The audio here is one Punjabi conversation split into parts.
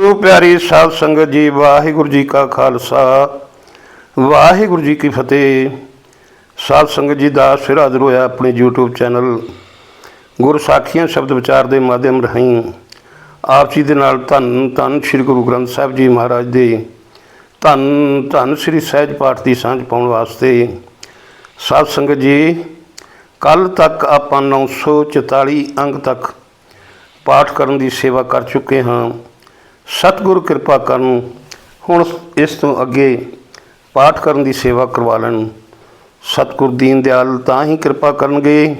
ਗੁਰੂ ਪਿਆਰੀ ਸਾਧ ਸੰਗਤ ਜੀ, ਵਾਹਿਗੁਰੂ ਜੀ ਕਾ ਖਾਲਸਾ। ਵਾਹਿਗੁਰੂ ਜੀ ਕੀ ਫਤਿਹ। ਸਾਧ ਸੰਗਤ ਜੀ ਦਾ ਸਿਰ ਹਾਜ਼ਰ ਹੋਇਆ ਆਪਣੇ YouTube ਚੈਨਲ ਗੁਰ ਸਾਖੀਆਂ ਸ਼ਬਦ ਵਿਚਾਰ ਦੇ ਮਾਧਿਅਮ ਰਾਹੀਂ। ਆਪ ਜੀ ਦੇ ਨਾਲ ਧੰਨ ਧੰਨ ਸ੍ਰੀ ਗੁਰੂ ਗ੍ਰੰਥ ਸਾਹਿਬ ਜੀ ਮਹਾਰਾਜ ਦੇ ਧੰਨ ਧੰਨ ਸ੍ਰੀ ਸਹਿਜ ਪਾਠ ਦੀ ਸਾਂਝ ਪਾਉਣ ਵਾਸਤੇ। ਸਾਧ ਸੰਗਤ ਜੀ ਕੱਲ ਤੱਕ ਆਪਾਂ 944 ਅੰਗ ਤੱਕ ਪਾਠ ਕਰਨ ਦੀ ਸੇਵਾ ਕਰ ਚੁੱਕੇ ਹਾਂ। ਸਤਿਗੁਰ ਕਿਰਪਾ ਕਰਨ ਹੁਣ ਇਸ ਤੋਂ ਅੱਗੇ ਪਾਠ ਕਰਨ ਦੀ ਸੇਵਾ ਕਰਵਾ ਲੈਣ। ਸਤਿਗੁਰ ਦੀਨ ਦਿਆਲ ਤਾਂ ਹੀ ਕਿਰਪਾ ਕਰਨਗੇ।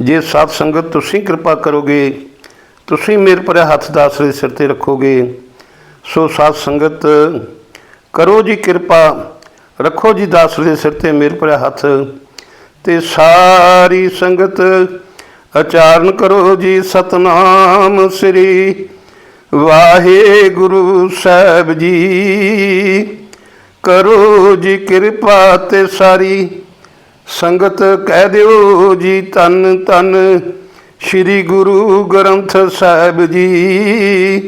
ਜੇ ਸਾਧ ਸੰਗਤ ਤੁਸੀਂ ਕਿਰਪਾ ਕਰੋਗੇ, ਤੁਸੀਂ ਮੇਰੇ ਭਰੇ ਹੱਥ ਦਾਸ ਦੇ ਸਿਰ ਤੇ ਰੱਖੋਗੇ, ਸੋ ਸਾਧ ਸੰਗਤ ਕਰੋ ਜੀ ਕਿਰਪਾ, ਰੱਖੋ ਜੀ ਦਾਸ ਦੇ ਸਿਰ ਤੇ ਮੇਰੇ ਭਰੇ ਹੱਥ, ਤੇ ਸਾਰੀ ਸੰਗਤ ਉਚਾਰਨ ਕਰੋ ਜੀ ਸਤਨਾਮ ਸ੍ਰੀ ਵਾਹਿਗੁਰੂ ਸਾਹਿਬ ਜੀ, ਕਰੋ ਜੀ ਕਿਰਪਾ ਤੇ ਸਾਰੀ। ਸੰਗਤ ਕਹਿ ਦਿਓ ਜੀ ਤਨ ਤਨ ਸ੍ਰੀ ਗੁਰੂ ਗ੍ਰੰਥ ਸਾਹਿਬ ਜੀ।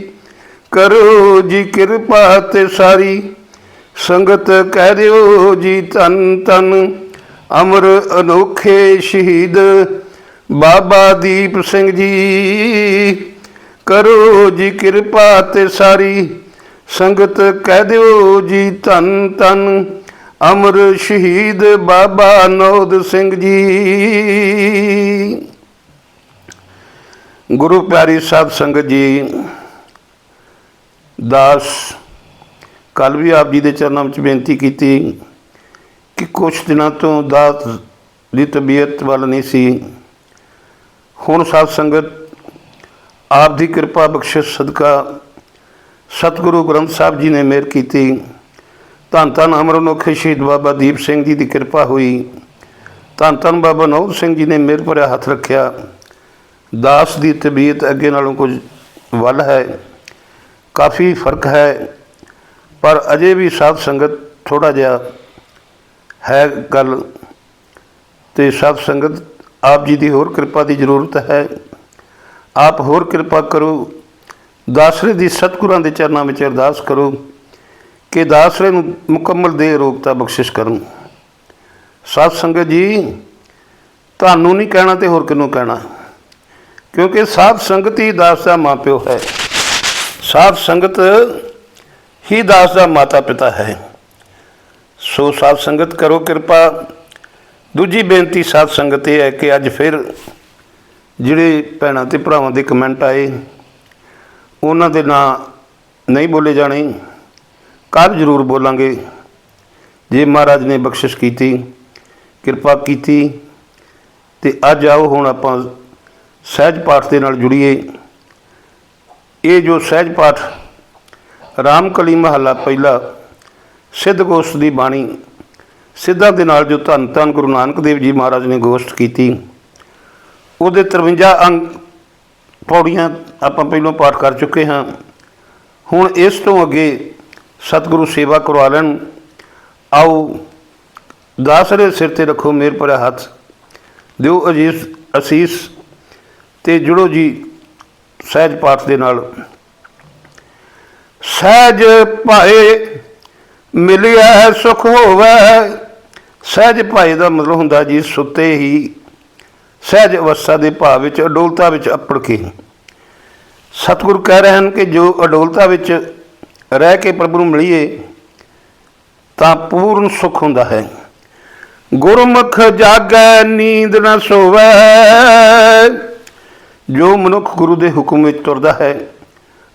ਕਰੋ ਜੀ ਕਿਰਪਾ ਤੇ ਸਾਰੀ। ਸੰਗਤ ਕਹਿ ਦਿਓ ਜੀ ਤਨ ਤਨ ਅਮਰ ਅਨੋਖੇ ਸ਼ਹੀਦ ਬਾਬਾ ਦੀਪ ਸਿੰਘ ਜੀ। ਕਰੋ ਜੀ ਕਿਰਪਾ ਤੇ ਸਾਰੀ, ਸੰਗਤ ਕਹਿ ਦਿਓ ਜੀ ਧੰਨ ਧੰਨ। ਅਮਰ ਸ਼ਹੀਦ ਬਾਬਾ ਨੌਦ ਸਿੰਘ ਜੀ। ਗੁਰੂ ਪਿਆਰੀ ਸਾਧ ਸੰਗਤ ਜੀ, ਦਾਸ, ਕੱਲ ਵੀ ਆਪ ਜੀ ਦੇ ਚਰਨਾਂ ਵਿੱਚ ਬੇਨਤੀ ਕੀਤੀ ਕਿ ਕੁਝ ਦਿਨਾਂ ਤੋਂ ਦਾਸ ਦੀ ਤਬੀਅਤ ਵੱਲ ਨਹੀਂ ਸੀ। ਹੁਣ ਸਾਧ ਸੰਗਤ ਆਪ ਦੀ ਕਿਰਪਾ ਬਖਸ਼ਿਸ਼ ਸਦਕਾ ਸਤਿਗੁਰੂ ਗ੍ਰੰਥ ਸਾਹਿਬ ਜੀ ਨੇ ਮਿਹਰ ਕੀਤੀ। ਧੰਨ ਧੰਨ ਅਮਰ ਅਨੋਖੇ ਸ਼ਹੀਦ ਬਾਬਾ ਦੀਪ ਸਿੰਘ ਜੀ ਦੀ ਕਿਰਪਾ ਹੋਈ। ਧੰਨ ਧੰਨ ਬਾਬਾ ਨੌਰ ਸਿੰਘ ਜੀ ਨੇ ਮਿਹਰ ਭਰਿਆ ਹੱਥ ਰੱਖਿਆ। ਦਾਸ ਦੀ ਤਬੀਅਤ ਅੱਗੇ ਨਾਲੋਂ ਕੁਝ ਵੱਲ ਹੈ, ਕਾਫੀ ਫ਼ਰਕ ਹੈ, ਪਰ ਅਜੇ ਵੀ ਸਾਧ ਸੰਗਤ ਥੋੜਾ ਜਿਹਾ ਹੈ ਗੱਲ ਤੇ ਸਾਧ ਸੰਗਤ ਆਪ ਜੀ ਦੀ ਹੋਰ ਕਿਰਪਾ ਦੀ ਜ਼ਰੂਰਤ ਹੈ। ਆਪ ਹੋਰ ਕਿਰਪਾ ਕਰੋ। ਦਾਸਰੇ ਦੀ ਸਤਿਗੁਰਾਂ ਦੇ ਚਰਨਾਂ ਵਿੱਚ ਅਰਦਾਸ ਕਰੋ ਕਿ ਦਾਸਰੇ ਨੂੰ ਮੁਕੰਮਲ ਦੇ ਰੋਗਤਾ ਬਖਸ਼ਿਸ਼ ਕਰਨ। ਸਾਧ ਸੰਗਤ ਜੀ, ਤੁਹਾਨੂੰ ਨਹੀਂ ਕਹਿਣਾ ਤੇ ਹੋਰ ਕਿਹਨੂੰ ਕਹਿਣਾ? ਕਿਉਂਕਿ ਸਾਧ ਸੰਗਤ ਹੀ ਦਾਸ ਦਾ ਮਾਪਿਓ ਹੈ। ਸਾਧ ਸੰਗਤ ਹੀ ਦਾਸ ਦਾ ਮਾਤਾ ਪਿਤਾ ਹੈ। ਸੋ ਸਾਧ ਸੰਗਤ ਕਰੋ ਕਿਰਪਾ। ਦੂਜੀ ਬੇਨਤੀ ਸਾਧ ਸੰਗਤ ਇਹ ਹੈ ਕਿ ਅੱਜ ਫਿਰ ਜਿਹੜੇ ਭੈਣਾਂ ਤੇ ਭਰਾਵਾਂ ਦੇ ਕਮੈਂਟ ਆਏ, ਉਹਨਾਂ ਦੇ ਨਾਂ ਨਹੀਂ ਬੋਲੇ ਜਾਣੇ। ਕੱਲ ਜ਼ਰੂਰ ਬੋਲਾਂਗੇ। ਜੇ ਮਹਾਰਾਜ ਨੇ ਬਖਸ਼ਿਸ਼ ਕੀਤੀ, ਕਿਰਪਾ ਕੀਤੀ, ਤੇ ਅੱਜ ਆਓ, ਹੁਣ ਆਪਾਂ ਸਹਿਜ ਪਾਠ ਦੇ ਨਾਲ ਜੁੜੀਏ। ਇਹ ਜੋ ਸਹਿਜ ਪਾਠ, ਰਾਮਕਲੀ ਮਹੱਲਾ ਪਹਿਲਾ ਸਿੱਧ ਗੋਸ਼ਟ ਦੀ ਬਾਣੀ, ਸਿੱਧਾਂ ਦੇ ਨਾਲ ਜੋ ਧੰਨ ਧੰਨ ਗੁਰੂ ਨਾਨਕ ਦੇਵ ਜੀ ਮਹਾਰਾਜ ਨੇ ਗੋਸ਼ਟ ਕੀਤੀ ਉਹਦੇ 53 ਅੰਗ ਪੌੜੀਆਂ ਆਪਾਂ ਪਹਿਲਾਂ ਪਾਠ ਕਰ ਚੁੱਕੇ ਹਾਂ। ਹੁਣ ਇਸ ਤੋਂ ਅੱਗੇ ਸਤਿਗੁਰੂ ਸੇਵਾ ਕਰਵਾ ਲੈਣ। ਆਓ ਦਾਸਰੇ ਸਿਰ ਤੇ ਰੱਖੋ ਮੇਰ ਭਰਿਆ ਹੱਥ। ਦਿਓ ਅਜੀਸ ਅਸੀਸ ਤੇ ਜੁੜੋ ਜੀ ਸਹਿਜ ਪਾਠ ਦੇ ਨਾਲ। ਸਹਿਜ ਭਾਏ ਮਿਲਿਆ ਸੁਖ ਹੋਵੇ। ਸਹਿਜ ਭਾਏ ਦਾ ਮਤਲਬ ਹੁੰਦਾ ਜੀ ਸੁੱਤੇ ਹੀ। ਸਹਿਜ ਅਵਸਥਾ ਦੇ ਭਾਵ ਵਿੱਚ ਅਡੋਲਤਾ ਵਿੱਚ ਅਪੜ ਕੇ ਸਤਿਗੁਰੂ ਕਹਿ ਰਹੇ ਹਨ ਕਿ ਜੋ ਅਡੋਲਤਾ ਵਿੱਚ ਰਹਿ ਕੇ ਪ੍ਰਭੂ ਨੂੰ ਮਿਲੀਏ, ਤਾਂ ਪੂਰਨ ਸੁਖ ਹੁੰਦਾ ਹੈ। ਗੁਰਮੁਖ ਜਾਗੈ, ਨੀਂਦ ਨਾ ਸੋਵੈ, ਜੋ ਮਨੁੱਖ ਗੁਰੂ ਦੇ ਹੁਕਮ ਵਿੱਚ ਤੁਰਦਾ ਹੈ,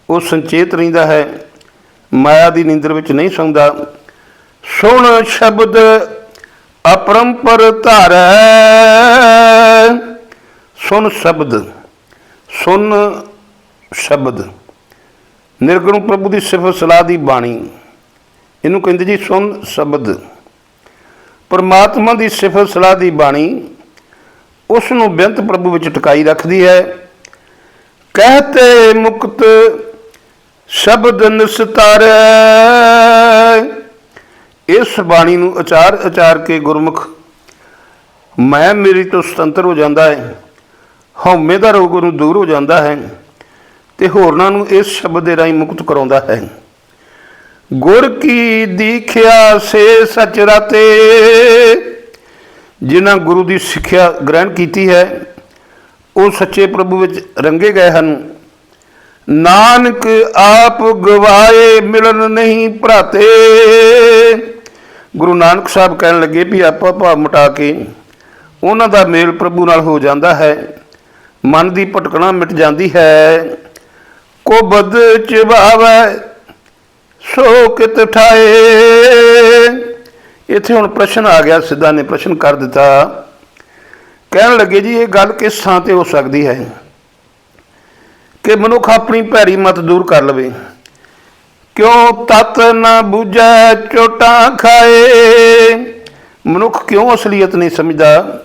ਉਹ ਸੰਚੇਤ ਰਹਿੰਦਾ ਹੈ। ਮਾਇਆ ਦੀ ਨੀਂਦਰ ਵਿੱਚ ਨਹੀਂ ਸੌਂਦਾ। ਸੁਣ ਸ਼ਬਦ ਅਪਰੰਪਰ ਧਾਰੈ। ਸੁਣ ਸ਼ਬਦ ਸੁਣ ਸ਼ਬਦ। ਨਿਰਗੁਣ ਪ੍ਰਭੂ ਦੀ ਸਿਫਤ ਸਲਾਹ ਦੀ ਬਾਣੀ। ਇਹਨੂੰ ਕਹਿੰਦੇ ਜੀ ਸੁਣ ਸ਼ਬਦ। ਪਰਮਾਤਮਾ ਦੀ ਸਿਫਤ ਸਲਾਹ ਦੀ ਬਾਣੀ ਉਸ ਨੂੰ ਬੇਅੰਤ ਪ੍ਰਭੂ ਵਿੱਚ ਟਿਕਾਈ ਰੱਖਦੀ ਹੈ। ਕਹਤੇ ਮੁਕਤ ਸ਼ਬਦ ਨਿਸਤਾਰੈ। ਇਸ ਬਾਣੀ ਨੂੰ ਉਚਾਰ ਉਚਾਰ ਕੇ ਗੁਰਮੁਖ, ਮੈਂ ਮੇਰੀ ਤੋਂ ਸੁਤੰਤਰ ਹੋ ਜਾਂਦਾ ਹੈ, ਹਉਮੈ ਦਾ ਰੋਗ ਨੂੰ ਦੂਰ ਹੋ ਜਾਂਦਾ ਹੈ ਤੇ ਹੋਰਨਾਂ ਨੂੰ ਇਸ ਸ਼ਬਦ ਦੇ ਰਾਹੀਂ ਮੁਕਤ ਕਰਾਉਂਦਾ ਹੈ। ਗੁਰ ਕੀ ਦੀਖਿਆ ਸੇ ਸਚ ਰਤੇ, ਜਿਨ੍ਹਾਂ ਗੁਰੂ ਦੀ ਸਿੱਖਿਆ ਗ੍ਰਹਿਣ ਕੀਤੀ ਹੈ, ਉਹ ਸੱਚੇ ਪ੍ਰਭੂ ਵਿੱਚ ਰੰਗੇ ਗਏ ਹਨ। ਨਾਨਕ ਆਪ ਗਵਾਏ ਮਿਲਨ ਨਹੀਂ ਭਰਾਤੇ। ਗੁਰੂ ਨਾਨਕ ਸਾਹਿਬ ਕਹਿਣ ਲੱਗੇ ਵੀ ਆਪਾਂ ਭਾਵ ਮਟਾ ਕੇ ਉਹਨਾਂ ਦਾ ਮੇਲ ਪ੍ਰਭੂ ਨਾਲ ਹੋ ਜਾਂਦਾ ਹੈ। ਮਨ ਦੀ ਭਟਕਣਾ ਮਿਟ ਜਾਂਦੀ ਹੈ। ਕੋ ਬਦ ਚਿਵਾਵੈ ਸੋ ਕਿਤ ਠਾਏ ਇੱਥੇ ਹੁਣ ਪ੍ਰਸ਼ਨ ਆ ਗਿਆ, ਸਿੱਧਾ ਨੇ ਪ੍ਰਸ਼ਨ ਕਰ ਦਿੱਤਾ। ਕਹਿਣ ਲੱਗੇ ਜੀ, ਇਹ ਗੱਲ ਕਿਸ ਥਾਂ ਤੇ ਹੋ ਸਕਦੀ ਹੈ? ਕਿ ਮਨੁੱਖ ਆਪਣੀ ਭੈੜੀ ਮਤ ਦੂਰ ਕਰ ਲਵੇ। ਕਿਉਂ ਤਤ ਨਾ ਬੁਝੈ, ਚੋਟਾਂ ਖਾਏ। ਮਨੁੱਖ ਕਿਉਂ ਅਸਲੀਅਤ ਨਹੀਂ ਸਮਝਦਾ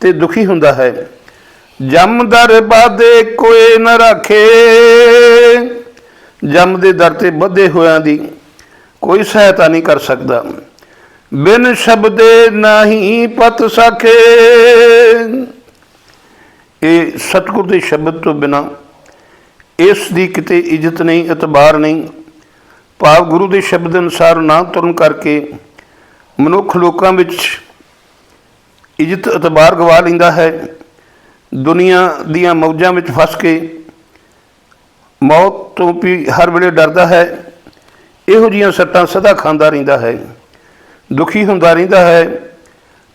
ਤੇ ਦੁਖੀ ਹੁੰਦਾ ਹੈ। ਜਮ ਦਰ ਬਾਦੇ ਕੋਏ ਨ ਰੱਖੇ। ਜਮ ਦੇ ਦਰ ਤੇ ਬੱਧੇ ਹੋਇਆਂ ਦੀ ਕੋਈ ਸਹਾਇਤਾ ਨਹੀਂ ਕਰ ਸਕਦਾ। ਬਿਨ ਸ਼ਬਦੇ ਨਹੀਂ ਪਤ ਸਕੇ ਇਹ ਸਤਿਗੁਰ ਦੇ ਸ਼ਬਦ ਤੋਂ ਬਿਨਾ ਇਸ ਦੀ ਕਿਤੇ ਇੱਜ਼ਤ ਨਹੀਂ, ਇਤਬਾਰ ਨਹੀਂ। ਭਾਵ ਗੁਰੂ ਦੇ ਸ਼ਬਦ ਅਨੁਸਾਰ ਨਾ ਤੁਰਨ ਕਰਕੇ ਮਨੁੱਖ ਲੋਕਾਂ ਵਿੱਚ ਇੱਜ਼ਤ, ਇਤਬਾਰ ਗਵਾ ਲੈਂਦਾ ਹੈ। ਦੁਨੀਆ ਦੀਆਂ ਮੌਜਾਂ ਵਿੱਚ ਫਸ ਕੇ ਮੌਤ ਤੋਂ ਵੀ ਹਰ ਵੇਲੇ ਡਰਦਾ ਹੈ। ਇਹੋ ਜੀਆਂ ਸੱਟਾਂ ਸਦਾ ਖਾਂਦਾ ਰਹਿੰਦਾ ਹੈ। ਦੁਖੀ ਹੁੰਦਾ ਰਹਿੰਦਾ ਹੈ।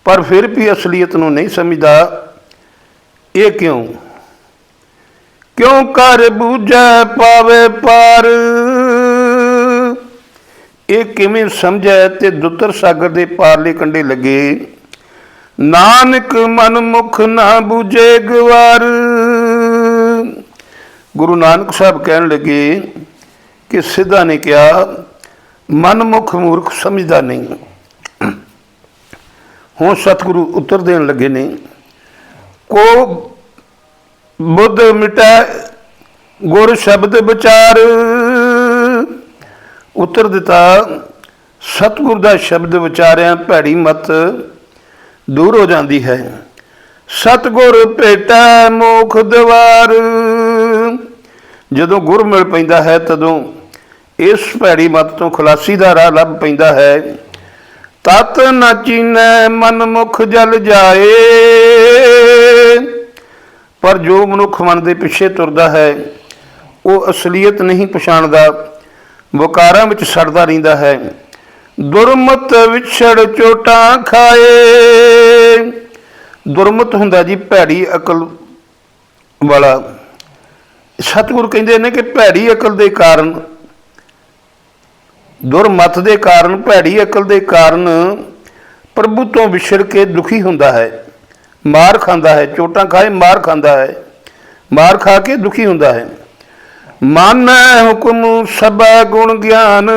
ਪਰ ਫਿਰ ਵੀ ਅਸਲੀਅਤ ਨੂੰ ਨਹੀਂ ਸਮਝਦਾ। ਇਹ ਕਿਉਂ? ਕਿਉਂ ਕਰ ਬੂਝੈ ਪਾਵੇ ਪਰ? ਇਹ ਕਿਵੇਂ ਸਮਝੈ ਤੇ ਦੁੱਤਰ ਸਾਗਰ ਦੇ ਪਾਰਲੇ ਕੰਡੇ ਲੱਗੇ? ਨਾਨਕ ਮਨ ਮੁਖ ਨਾ ਬੂਝੇ ਗਵਾਰ। ਗੁਰੂ ਨਾਨਕ ਸਾਹਿਬ ਕਹਿਣ ਲੱਗੇ ਕਿ ਸਿੱਧਾ ਨੇ ਕਿਹਾ ਮਨ ਮੁਖ ਮੂਰਖ ਸਮਝਦਾ ਨਹੀਂ। ਹੁਣ ਸਤਿਗੁਰੂ ਉੱਤਰ ਦੇਣ ਲੱਗੇ ਨੇ, ਕੋ ਬੁੱਧ ਮਿਟੈ ਗੁਰ ਸ਼ਬਦ ਵਿਚਾਰ। ਉੱਤਰ ਦਿੱਤਾ, ਸਤਿਗੁਰ ਦਾ ਸ਼ਬਦ ਵਿਚਾਰਿਆਂ ਭੈੜੀ ਮਤ ਦੂਰ ਹੋ ਜਾਂਦੀ ਹੈ। ਸਤਿਗੁਰ ਭੇਟੈ ਮੋਖ ਦਵਾਰ। ਜਦੋਂ ਗੁਰ ਮਿਲ ਪੈਂਦਾ ਹੈ, ਤਦੋਂ ਇਸ ਭੈੜੀ ਮਤ ਤੋਂ ਖੁਲਾਸੀ ਦਾ ਰਾਹ ਲੱਭ ਪੈਂਦਾ ਹੈ। ਤਤ ਨ ਚੀਨੈ ਮਨ ਮੁਖ ਜਲ ਜਾਏ। ਪਰ ਜੋ ਮਨੁੱਖ ਮਨ ਦੇ ਪਿੱਛੇ ਤੁਰਦਾ ਹੈ, ਉਹ ਅਸਲੀਅਤ ਨਹੀਂ ਪਛਾਣਦਾ। ਵਕਾਰਾਂ ਵਿੱਚ ਸੜਦਾ ਰਹਿੰਦਾ ਹੈ। ਦੁਰਮਤ ਵਿਛੜ ਚੋਟਾਂ ਖਾਏ। ਦੁਰਮਤ ਹੁੰਦਾ ਜੀ ਭੈੜੀ ਅਕਲ ਵਾਲਾ। ਸਤਿਗੁਰ ਕਹਿੰਦੇ ਨੇ ਕਿ ਭੈੜੀ ਅਕਲ ਦੇ ਕਾਰਨ, ਦੁਰਮਤ ਦੇ ਕਾਰਨ, ਭੈੜੀ ਅਕਲ ਦੇ ਕਾਰਨ ਪ੍ਰਭੂ ਤੋਂ ਵਿਛੜ ਕੇ ਦੁਖੀ ਹੁੰਦਾ ਹੈ। ਮਾਰ ਖਾਂਦਾ ਹੈ, ਚੋਟਾਂ ਖਾਏ ਮਾਰ ਖਾਂਦਾ ਹੈ, ਮਾਰ ਖਾ ਕੇ ਦੁਖੀ ਹੁੰਦਾ ਹੈ। ਮਾਨੈ ਹੁਕਮ ਸਭਾ ਗੁਣ ਗਿਆਨ,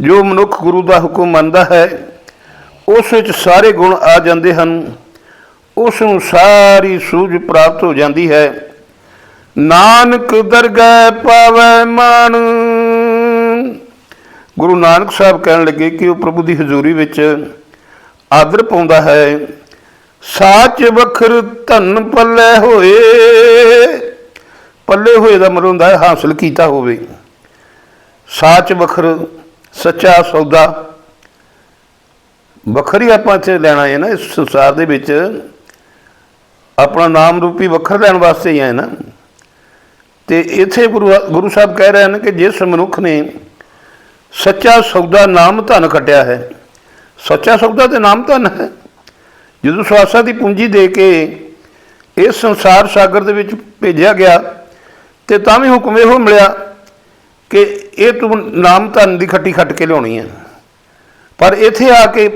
ਜੋ ਮਨੁੱਖ ਗੁਰੂ ਦਾ ਹੁਕਮ ਮੰਨਦਾ ਹੈ, ਉਸ ਵਿੱਚ ਸਾਰੇ ਗੁਣ ਆ ਜਾਂਦੇ ਹਨ। ਉਸ ਨੂੰ ਸਾਰੀ ਸੂਝ ਪ੍ਰਾਪਤ ਹੋ ਜਾਂਦੀ ਹੈ। ਨਾਨਕ ਦਰਗਹਿ ਪਾਵੈ ਮਾਨ। ਗੁਰੂ ਨਾਨਕ ਸਾਹਿਬ ਕਹਿਣ ਲੱਗੇ ਕਿ ਉਹ ਪ੍ਰਭੂ ਦੀ ਹਜ਼ੂਰੀ ਵਿੱਚ ਆਦਰ ਪਾਉਂਦਾ ਹੈ। ਸਾਚ ਵਖਰ ਧਨ ਪੱਲੇ ਹੋਏ। ਪੱਲੇ ਹੋਏ ਦਾ ਮਤਲਬ ਹੁੰਦਾ ਹੈ, ਹਾਸਲ ਕੀਤਾ ਹੋਵੇ। ਸਾਚ ਵਖਰ, ਸੱਚਾ ਸੌਦਾ। ਵੱਖਰੀ ਆਪਾਂ ਇੱਥੇ ਲੈਣਾ ਹੈ ਨਾ, ਇਸ ਸੰਸਾਰ ਦੇ ਵਿੱਚ। ਆਪਣਾ ਨਾਮ ਰੂਪੀ ਵੱਖਰ ਲੈਣ ਵਾਸਤੇ ਹੀ ਹੈ ਨਾ। ਤੇ ਇੱਥੇ ਗੁਰੂ ਗੁਰੂ ਸਾਹਿਬ ਕਹਿ ਰਹੇ ਹਨ ਕਿ ਜਿਸ ਮਨੁੱਖ ਨੇ ਸੱਚਾ ਸੌਦਾ ਨਾਮ ਧਨ ਖਟਿਆ ਹੈ ਸੱਚਾ ਸੌਦਾ ਤੇ ਨਾਮ ਧਨ ਹੈ। ਜਦੋਂ ਸਵਾਸਾਂ ਦੀ ਪੂੰਜੀ ਦੇ ਕੇ ਇਸ ਸੰਸਾਰ ਸਾਗਰ ਦੇ ਵਿੱਚ ਭੇਜਿਆ ਗਿਆ, ਤੇ ਤਾਂ ਵੀ ਹੁਕਮ ਇਹੋ ਮਿਲਿਆ ਕਿ ਇਹ ਤੂੰ ਨਾਮ ਧਨ ਦੀ ਖੱਟੀ ਖੱਟ ਕੇ ਲਿਆਉਣੀ ਹੈ। ਪਰ ਇੱਥੇ ਆ ਕੇ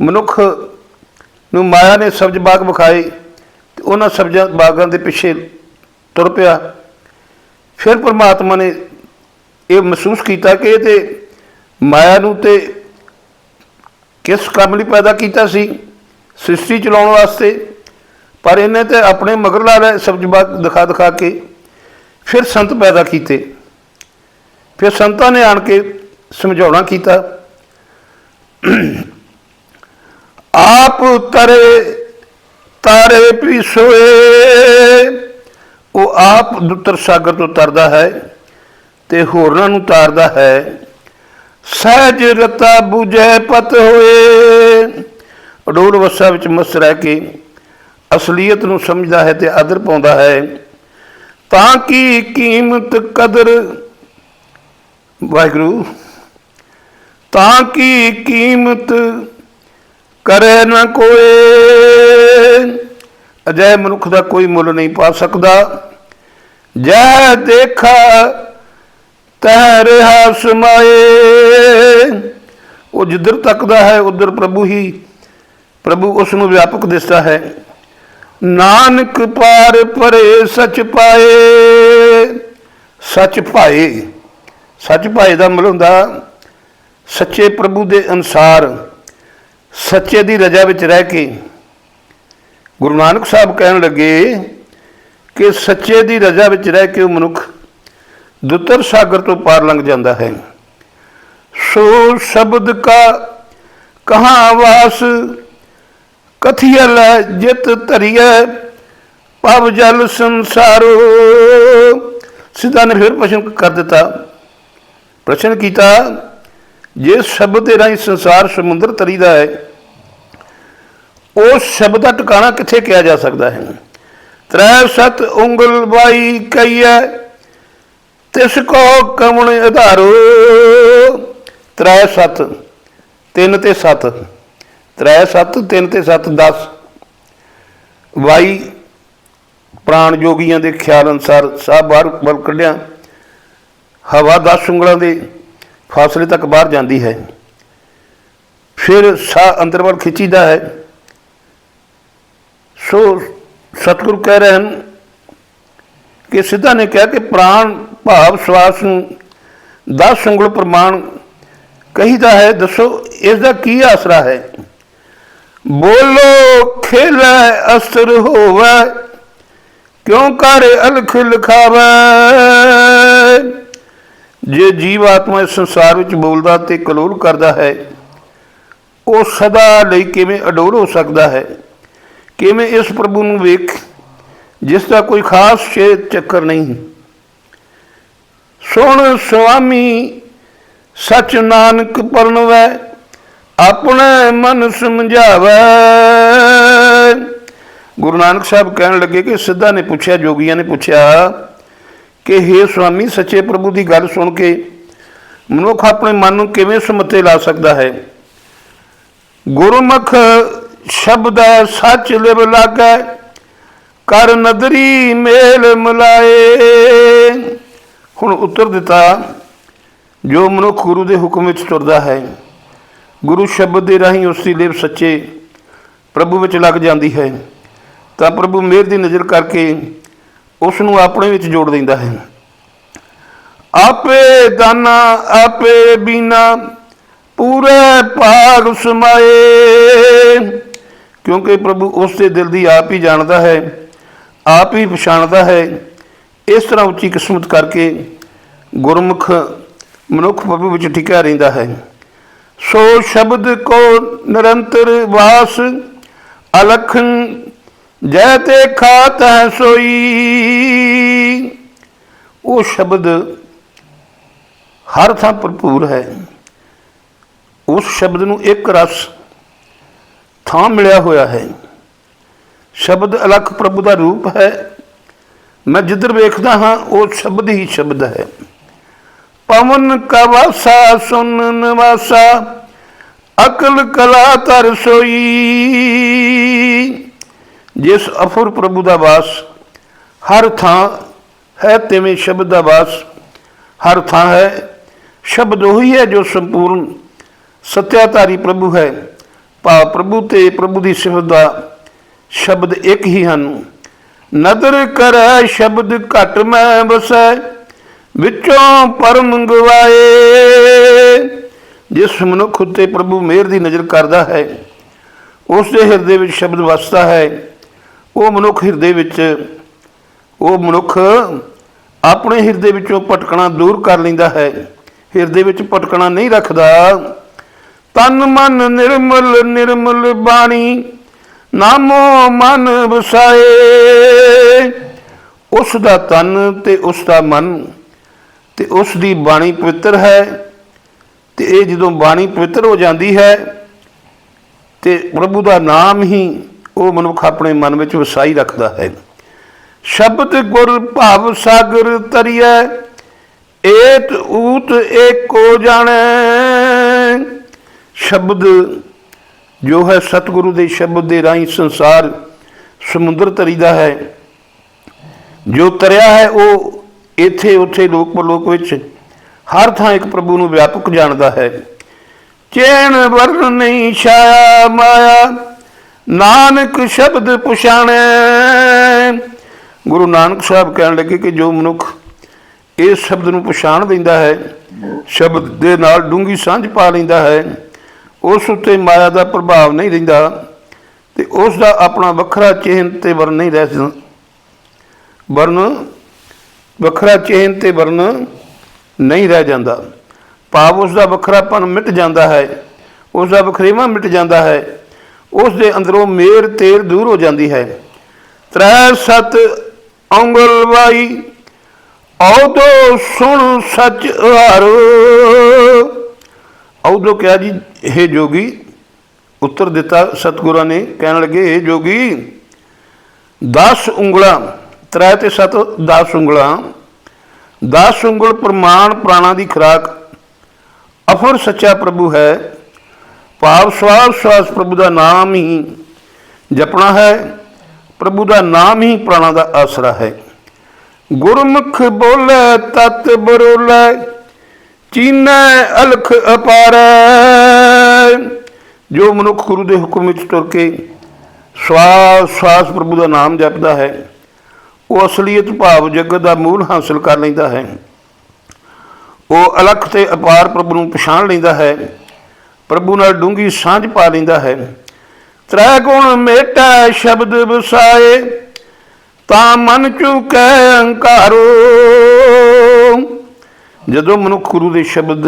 ਮਨੁੱਖ ਨੂੰ ਮਾਇਆ ਨੇ ਸਬਜ਼ ਬਾਗ ਵਿਖਾਏ, ਤੇ ਉਹਨਾਂ ਸਬਜ਼ਾਂ ਬਾਗਾਂ ਦੇ ਪਿੱਛੇ ਤੁਰ ਪਿਆ। ਫਿਰ ਪ੍ਰਮਾਤਮਾ ਨੇ ਇਹ ਮਹਿਸੂਸ ਕੀਤਾ ਕਿ ਇਹ ਤੇ ਮਾਇਆ ਨੂੰ ਤੇ ਕਿਸ ਕੰਮ ਲਈ ਪੈਦਾ ਕੀਤਾ ਸੀ? ਸ੍ਰਿਸ਼ਟੀ ਚਲਾਉਣ ਵਾਸਤੇ। ਪਰ ਇਹਨੇ ਤੇ ਆਪਣੇ ਮਗਰ ਲਾ ਲਿਆ ਸਬਜ਼ ਦਿਖਾ ਦਿਖਾ ਕੇ। ਫਿਰ ਸੰਤ ਪੈਦਾ ਕੀਤੇ। ਫਿਰ ਸੰਤਾਂ ਨੇ ਆਣ ਕੇ ਸਮਝਾਉਣਾ ਕੀਤਾ। ਆਪ ਤਰੇ ਤਾਰੇ ਪਿਸੋਏ ਉਹ ਆਪ ਦੁੱਤਰ ਸਾਗਰ ਤੋਂ ਤਰਦਾ ਹੈ ਤੇ ਹੋਰਨਾਂ ਨੂੰ ਤਾਰਦਾ ਹੈ। ਸਹਿਜ ਰਤਾ 부ਜੈ ਪਤ ਹੋਏ। ਅਡੋਲ ਵਸਾ ਵਿੱਚ ਮਸਤ ਰਹਿ ਕੇ ਅਸਲੀਅਤ ਨੂੰ ਸਮਝਦਾ ਹੈ ਤੇ ਆਦਰ ਪਾਉਂਦਾ ਹੈ। ਤਾਂ ਕਿ ਕੀਮਤ ਕਦਰ? ਵਾਹਿਗੁਰੂ, ਤਾਂ ਕਿ ਕੀਮਤ ਕਰੇ ਨਾ ਕੋਏ? ਅਜੈ ਮਨੁੱਖ ਦਾ ਕੋਈ ਮੁੱਲ ਨਹੀਂ ਪਾ ਸਕਦਾ। ਜੈ ਦੇਖਾ ਤੈ ਰਹਾ ਸਮਾਏ। ਉਹ ਜਿੱਧਰ ਤੱਕਦਾ ਹੈ, ਉਧਰ ਪ੍ਰਭੂ ਹੀ, ਪ੍ਰਭੂ ਉਸ ਨੂੰ ਵਿਆਪਕ ਦਿਸਦਾ ਹੈ। ਨਾਨਕ ਪਾਰ ਪਰੇ ਸਚ ਪਾਏ। ਸਚ ਪਾਏ, ਸੱਚ ਪਾਏ ਦਾ ਮਤਲਬ ਹੁੰਦਾ ਸੱਚੇ ਪ੍ਰਭੂ ਦੇ ਅਨਸਾਰ, ਸੱਚੇ ਦੀ ਰਜਾ ਵਿੱਚ ਰਹਿ ਕੇ। ਗੁਰੂ ਨਾਨਕ ਸਾਹਿਬ ਕਹਿਣ ਲੱਗੇ ਕਿ ਸੱਚੇ ਦੀ ਰਜਾ ਵਿੱਚ ਰਹਿ ਕੇ ਉਹ ਮਨੁੱਖ ਦੁੱਤਰ ਸਾਗਰ ਤੋਂ ਪਾਰ ਲੰਘ ਜਾਂਦਾ ਹੈ। ਸੋ ਸ਼ਬਦ ਕਾ ਕਹਾਂ ਵਾਸ ਕਥਿਅਲ ਜਿਤ ਧਰਿਐ ਪਵ ਜਲ ਸੰਸਾਰੋ। ਸਿੱਧਾ ਨੇ ਫਿਰ ਪ੍ਰਸ਼ਨ ਕਰ ਦਿੱਤਾ। ਪ੍ਰਸ਼ਨ ਕੀਤਾ, ਜੇ ਸ਼ਬਦ ਦੇ ਰਾਹੀਂ ਸੰਸਾਰ ਸਮੁੰਦਰ ਤਰੀਦਾ ਹੈ ਉਸ ਸ਼ਬਦ ਦਾ ਟਿਕਾਣਾ ਕਿੱਥੇ ਕਿਹਾ ਜਾ ਸਕਦਾ ਹੈ? ਤ੍ਰੈ ਸਤ ਉਂਗਲ ਬਾਈ ਕਈਐ ਤਿਸ ਕੋ ਕਮਣ ਆਧਾਰੋ। ਤ੍ਰੈ ਸਤ, ਤਿੰਨ ਤੇ ਸੱਤ। ਤ੍ਰੈ ਸੱਤ, ਤਿੰਨ ਤੇ ਸੱਤ 10 ਵਾਈ ਪ੍ਰਾਣ ਜੋਗੀਆਂ ਦੇ ਖਿਆਲ ਅਨਸਾਰ ਸਾਹ ਬਾਹਰ ਵੱਲ ਕੱਢਿਆ। ਹਵਾ 10 ਉਂਗਲਾਂ ਦੇ ਫਾਸਲੇ ਤੱਕ ਬਾਹਰ ਜਾਂਦੀ ਹੈ। ਫਿਰ ਸਾਹ ਅੰਦਰ ਵੱਲ ਖਿੱਚੀਦਾ ਹੈ। ਸੋ ਸਤਿਗੁਰੂ ਕਹਿ ਰਹੇ ਹਨ ਕਿ ਸਿੱਧਾ ਨੇ ਕਿਹਾ ਕਿ ਪ੍ਰਾਣ ਭਾਵ ਸਵਾਸ ਨੂੰ 10 ਉਂਗਲ ਪ੍ਰਮਾਣ ਕਹੀਦਾ ਹੈ, ਦੱਸੋ ਇਸ ਦਾ ਕੀ ਆਸਰਾ ਹੈ? ਬੋਲੋ, ਖੇਲੇ, ਅਸਰ ਹੋਵੇ, ਕਿਉਂ ਕਰ ਅਲਖ ਲਿਖਾਵੇ? ਜੇ ਜੀਵ ਆਤਮਾ ਇਸ ਸੰਸਾਰ ਵਿੱਚ ਬੋਲਦਾ ਤੇ ਕਲੋਲ ਕਰਦਾ ਹੈ, ਉਹ ਸਦਾ ਲਈ ਕਿਵੇਂ ਅਡੋਲ ਹੋ ਸਕਦਾ ਹੈ? ਕਿਵੇਂ ਇਸ ਪ੍ਰਭੂ ਨੂੰ ਵੇਖ ਜਿਸ ਦਾ ਕੋਈ ਖਾਸ ਛੇ ਚੱਕਰ ਨਹੀਂ? ਸੁਣ ਸੁਆਮੀ, ਸਚ ਨਾਨਕ ਪਰਣਵੈ, ਆਪਣੇ ਮਨ ਸਮਝਾਵੇ। ਗੁਰੂ ਨਾਨਕ ਸਾਹਿਬ ਕਹਿਣ ਲੱਗੇ ਕਿ ਸਿੱਧਾ ਨੇ ਪੁੱਛਿਆ, ਜੋਗੀਆਂ ਨੇ ਪੁੱਛਿਆ ਕਿ हे ਸੁਆਮੀ, ਸੱਚੇ ਪ੍ਰਭੂ ਦੀ ਗੱਲ ਸੁਣ ਕੇ ਮਨੁੱਖ ਆਪਣੇ ਮਨ ਨੂੰ ਕਿਵੇਂ ਸਮਤੇ ਲਾ ਸਕਦਾ ਹੈ? ਗੁਰਮੁਖ ਸ਼ਬਦ ਹੈ, ਸੱਚ ਲਿਵ ਲਾਗੈ, ਕਰ ਨਦਰੀ ਮੇਲ ਮਲਾਏ। ਹੁਣ ਉੱਤਰ ਦਿੱਤਾ, ਜੋ ਮਨੁੱਖ ਗੁਰੂ ਦੇ ਹੁਕਮ ਵਿੱਚ ਤੁਰਦਾ ਹੈ, ਗੁਰੂ ਸ਼ਬਦ ਦੇ ਰਾਹੀਂ ਉਸ ਦੀ ਲਿਵ ਸੱਚੇ ਪ੍ਰਭੂ ਵਿੱਚ ਲੱਗ ਜਾਂਦੀ ਹੈ, ਤਾਂ ਪ੍ਰਭੂ ਮਿਹਰ ਦੀ ਨਜ਼ਰ ਕਰਕੇ ਉਸ ਨੂੰ ਆਪਣੇ ਵਿੱਚ ਜੋੜ ਦਿੰਦਾ ਹੈ। ਆਪੇ ਦਾਨਾ, ਆਪੇ ਬੀਨਾ, ਪੂਰੇ ਭਾਗ ਸਮਾਏ। ਕਿਉਂਕਿ ਪ੍ਰਭੂ ਉਸ ਦੇ ਦਿਲ ਦੀ ਆਪ ਹੀ ਜਾਣਦਾ ਹੈ, ਆਪ ਹੀ ਪਛਾਣਦਾ ਹੈ ਇਸ ਤਰ੍ਹਾਂ ਉੱਚੀ ਕਿਸਮਤ ਕਰਕੇ ਗੁਰਮੁਖ ਮਨੁੱਖ ਪ੍ਰਭੂ ਵਿੱਚ ਟਿਕਿਆ ਰਹਿੰਦਾ ਹੈ। ਸੋ ਸ਼ਬਦ ਕੋ ਨਿਰੰਤਰ ਵਾਸ ਅਲਖੰ ਜੈ ਤੇ ਖਾਤ ਹੈ ਸੋਈ। ਉਹ ਸ਼ਬਦ ਹਰ ਥਾਂ ਭਰਪੂਰ ਹੈ। ਉਸ ਸ਼ਬਦ ਨੂੰ ਇੱਕ ਰਸ ਥਾਂ ਮਿਲਿਆ ਹੋਇਆ ਹੈ। ਸ਼ਬਦ ਅਲਖ ਪ੍ਰਭੂ ਦਾ ਰੂਪ ਹੈ। ਮੈਂ ਜਿੱਧਰ ਵੇਖਦਾ ਹਾਂ, ਉਹ ਸ਼ਬਦ ਹੀ ਸ਼ਬਦ ਹੈ। ਪਵਨ ਕਵਾਸਾ, ਸੁਨ ਨਿਵਾਸਾ, ਅਕਲ ਕਲਾ ਤਰ ਸੋਈ। ਜਿਸ ਅਫੁਰ ਪ੍ਰਭੂ ਦਾ ਵਾਸ, ਹਰ ਥਾਂ ਹੈ ਤਿਵੇਂ ਸ਼ਬਦ ਦਾ ਵਾਸ। ਹਰ ਥਾਂ ਹੈ ਸ਼ਬਦ ਉਹੀ ਹੈ ਜੋ ਸੰਪੂਰਨ ਸਤਿਆਧਾਰੀ ਪ੍ਰਭੂ ਹੈ। ਭਾ ਪ੍ਰਭੂ ਤੇ ਪ੍ਰਭੂ ਦੀ ਸਿਫਤ ਦਾ ਸ਼ਬਦ ਇੱਕ ਹੀ ਹਨ। ਨਦਰ ਕਰੈ ਸ਼ਬਦ ਘਟ ਮੈਂ ਵਸੈ, ਵਿੱਚੋਂ ਪਰਮ ਗਵਾਏ ਜਿਸ ਮਨੁੱਖ ਉਤੇ ਪ੍ਰਭੂ ਮਿਹਰ ਦੀ ਨਜ਼ਰ ਕਰਦਾ ਹੈ, ਉਸ ਦੇ ਹਿਰਦੇ ਵਿੱਚ ਸ਼ਬਦ ਵਸਦਾ ਹੈ। ਉਹ ਮਨੁੱਖ ਹਿਰਦੇ ਵਿੱਚ, ਉਹ ਮਨੁੱਖ ਆਪਣੇ ਹਿਰਦੇ ਵਿੱਚੋਂ ਭਟਕਣਾ ਦੂਰ ਕਰ ਲੈਂਦਾ ਹੈ। ਹਿਰਦੇ ਵਿੱਚ ਭਟਕਣਾ ਨਹੀਂ ਰੱਖਦਾ। ਤਨ ਮਨ ਨਿਰਮਲ ਨਿਰਮਲ ਬਾਣੀ। ਨਾਮੋ ਮਨ ਵਸਾਏ। ਉਸ ਦਾ ਤਨ ਤੇ ਉਸ ਦਾ ਮਨ, ਤੇ ਉਸ ਦੀ ਬਾਣੀ ਪਵਿੱਤਰ ਹੈ, ਤੇ ਇਹ ਜਦੋਂ ਬਾਣੀ ਪਵਿੱਤਰ ਹੋ ਜਾਂਦੀ ਹੈ, ਤੇ ਪ੍ਰਭੂ ਦਾ ਨਾਮ ਹੀ ਉਹ ਮਨੁੱਖ ਆਪਣੇ ਮਨ ਵਿੱਚ ਵਸਾਈ ਰੱਖਦਾ ਹੈ। ਸ਼ਬਦ ਗੁਰ ਭਾਵ ਸਾਗਰ ਤਰੀਐ, ਏਤ ਊਤ ਏਕੋ ਜਾਣੈ। ਸ਼ਬਦ ਜੋ ਹੈ ਸਤਿਗੁਰੂ ਦੇ ਸ਼ਬਦ ਦੇ ਰਾਹੀਂ ਸੰਸਾਰ ਸਮੁੰਦਰ ਤਰੀਦਾ ਹੈ। ਜੋ ਤਰਿਆ ਹੈ, ਉਹ ਇੱਥੇ ਉੱਥੇ ਲੋਕ ਪਰਲੋਕ ਵਿੱਚ ਹਰ ਥਾਂ ਇੱਕ ਪ੍ਰਭੂ ਨੂੰ ਵਿਆਪਕ ਜਾਣਦਾ ਹੈ। ਚੈਨ ਵਰਨ ਨਹੀਂ ਛਾਇਆ ਮਾਇਆ, ਨਾਨਕ ਸ਼ਬਦ ਪਛਾਣੈ। ਗੁਰੂ ਨਾਨਕ ਸਾਹਿਬ ਕਹਿਣ ਲੱਗੇ ਕਿ ਜੋ ਮਨੁੱਖ ਇਸ ਸ਼ਬਦ ਨੂੰ ਪਛਾਣ ਲੈਂਦਾ ਹੈ, ਸ਼ਬਦ ਦੇ ਨਾਲ ਡੂੰਗੀ ਸਾਂਝ ਪਾ ਲੈਂਦਾ ਹੈ ਉਸ ਉੱਤੇ ਮਾਇਆ ਦਾ ਪ੍ਰਭਾਵ ਨਹੀਂ ਰਹਿੰਦਾ ਤੇ ਉਸ ਦਾ ਆਪਣਾ ਵੱਖਰਾ ਚਿਹਨ ਤੇ ਵਰਨ ਨਹੀਂ ਰਹਿ ਸਕਦਾ ਵਰਨ ਵੱਖਰਾ ਚਿਹਨ ਤੇ ਵਰਨ ਨਹੀਂ ਰਹਿ ਜਾਂਦਾ। ਭਾਵ ਉਸ ਦਾ ਵੱਖਰਾਪਨ ਮਿਟ ਜਾਂਦਾ ਹੈ, ਉਸ ਦਾ ਵਖਰੇਵਾ ਮਿਟ ਜਾਂਦਾ ਹੈ, ਉਸ ਦੇ ਅੰਦਰੋਂ ਮੇਰ ਤੇਰ ਦੂਰ ਹੋ ਜਾਂਦੀ ਹੈ। ਤ੍ਰੈ ਸਤ ਉਂਗਲ ਵਾਈ ਔਦੋ ਸੁਣ ਸੱਚ ਹਾਰੋ ਉਦੋਂ ਕਿਹਾ ਜੀ ਇਹ ਜੋਗੀ, ਉੱਤਰ ਦਿੱਤਾ ਸਤਿਗੁਰਾਂ ਨੇ, ਕਹਿਣ ਲੱਗੇ ਇਹ ਜੋਗੀ 10 ਉਂਗਲਾਂ, ਤ੍ਰੈ ਤੇ ਸਤ 10 ਉਂਗਲਾਂ 10 ਉਂਗਲ ਪ੍ਰਮਾਣ ਪ੍ਰਾਣਾ ਦੀ ਖੁਰਾਕ, ਅਫਰ ਸੱਚਾ ਪ੍ਰਭੂ ਹੈ, ਭਾਵ ਸਵਾਸ ਸਵਾਸ ਪ੍ਰਭੂ ਦਾ ਨਾਮ ਹੀ ਜਪਣਾ ਹੈ, ਪ੍ਰਭੂ ਦਾ ਨਾਮ ਹੀ ਪ੍ਰਾਣਾ ਦਾ ਆਸਰਾ ਹੈ। ਗੁਰਮੁਖ ਬੋਲੇ, ਤਤ ਬਰੋਲੇ ਚੀਨੈ ਅਲਖ ਅਪਾਰੈ। ਜੋ ਮਨੁੱਖ ਗੁਰੂ ਦੇ ਹੁਕਮ ਵਿੱਚ ਤੁਰ ਕੇ ਸਵਾਸ ਸਵਾਸ ਪ੍ਰਭੂ ਦਾ ਨਾਮ ਜਪਦਾ ਹੈ, ਉਹ ਅਸਲੀਅਤ ਭਾਵ ਜਗਤ ਦਾ ਮੂਲ ਹਾਸਲ ਕਰ ਲੈਂਦਾ ਹੈ। ਉਹ ਅਲਖ ਤੇ ਅਪਾਰ ਪ੍ਰਭੂ ਨੂੰ ਪਛਾਣ ਲੈਂਦਾ ਹੈ, ਪ੍ਰਭੂ ਨਾਲ ਡੂੰਗੀ ਸਾਂਝ ਪਾ ਲੈਂਦਾ ਹੈ। ਤ੍ਰੈ ਗੁਣ ਮੇਟਾ ਸ਼ਬਦ ਵਸਾਏ, ਤਾਂ ਮਨ ਚੁਕੈ ਅਹੰਕਾਰੋ ਜਦੋਂ ਮਨੁੱਖ ਗੁਰੂ ਦੇ ਸ਼ਬਦ